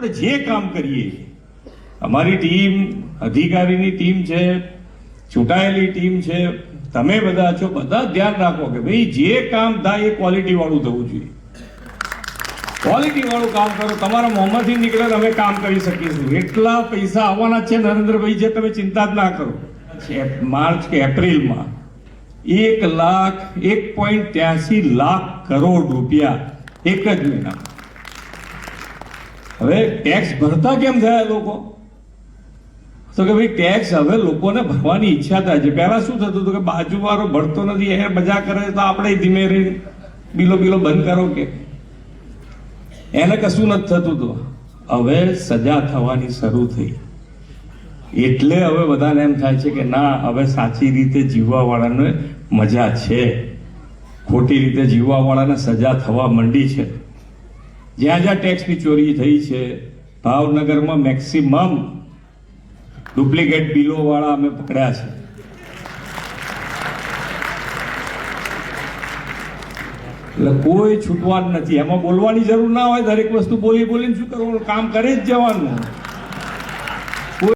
આપણે જે કામ કરીએ અમારી ટીમ, અધિકારીની ટીમ છે, ચૂંટાયેલી ટીમ છે, તમે બધા છો, બધા ધ્યાન રાખો કે ભાઈ જે કામ થાય એ ક્વોલિટી વાળું થવું જોઈએ. ક્વોલિટી વાળું કામ કરો, તમારા મોંમાંથી નીકળે અમે કામ કરી શકીશું એટલા પૈસા આવવાના છે નરેન્દ્રભાઈ, જે તમે ચિંતા જ ના કરો. માર્ચ કે એપ્રિલમાં એક લાખ, એક પોઈન્ટ ત્યાસી લાખ કરોડ રૂપિયા એક જ મહિનામાં. હવે ટેક્સ ભરતા કેમ થયા લોકો? તો કે ભાઈ ટેક્સ હવે લોકોને ભરવાની ઈચ્છા થાય છે. પહેલા શું થતું હતું કે બાજુવાળો ભરતો નથી એ મજા કરે તો આપણે ધીમે રહીને બિલો બિલો બંધ કરો કે? એને કશું નથી થતું હતું હવે સજા થવાની શરૂ થઈ. એટલે હવે બધાને એમ થાય છે કે ના, હવે સાચી રીતે જીવવા વાળાને મજા છે. ખોટી રીતે જીવવા વાળાને સજા થવા માંડી છે. જ્યાં જ્યાં ટેક્સની ચોરી થઈ છે, ભાવનગરમાં મેક્સિમમ ડુપ્લિકેટ બિલો વાળા અમે પકડ્યા છે. એટલે કોઈ છૂટવાનું નથી. એમાં બોલવાની જરૂર ના હોય, દરેક વસ્તુ બોલી બોલીને શું કરવાનું? કામ કરે જ જવાનું.